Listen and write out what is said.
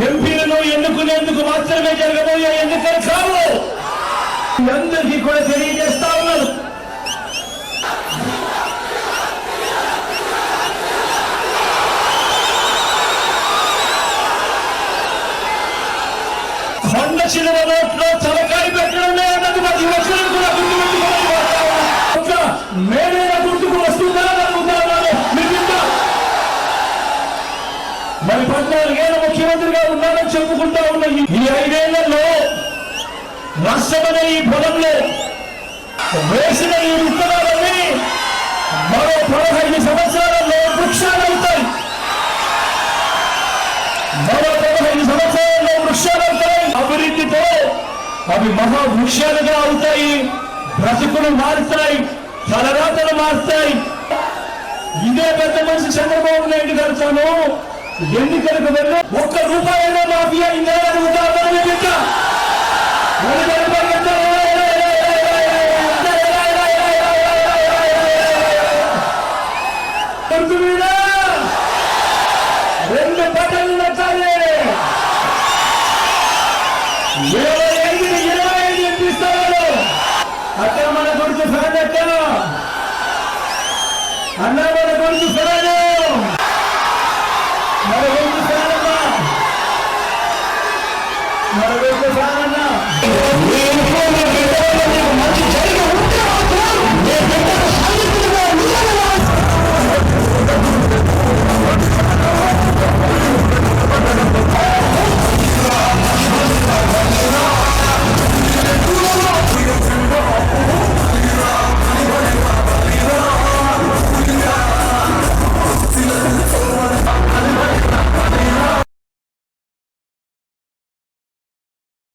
ఎంపీలను ఎన్నుకునేందుకు మాత్రమే జరగబోయే ఎన్నికలు కావు మీ అందరికీ కూడా తెలియజేస్తా ఉన్నాను నోట్లో తలకాయ పెట్టడం అన్నది ప్రతి ఒక్కరు కూడా గుర్తుపెట్టుకోవాలి. మేమైనా గుర్తుకు వస్తుందా అడుగుతా మరి పద్నాలుగేళ్ళ ముఖ్యమంత్రిగా ఉన్నానని చెప్పుకుంటా ఉన్న ఈ- ఐదేళ్ళలో నష్టమనే ఈ పొలంలో వేసిన ఈ విత్తనాలన్నీ మరో పదహైదు సంవత్సరాలలో వృక్షాలు అవుతాయి మరో పదహైదు సంవత్సరాల్లో వృక్షాలు అవుతాయి అభివృద్ధితో అవి మహావృక్షాలుగా అవుతాయి. బ్రతుకులు మారుతాయి. తలరాతలు మారుతాయి. ఇదే పెద్ద మనిషి చంద్రబాబు నాయుడు గారు తాను ఎన్నికలకు వెళ్ళి ఒక్క రూపాయైనా మాఫియా అయిందా అడుగుతామని అక్కడ మన గురించి ఫిరాజ్ ఎట్టాను అన్న మన గురించి ఫిరాజే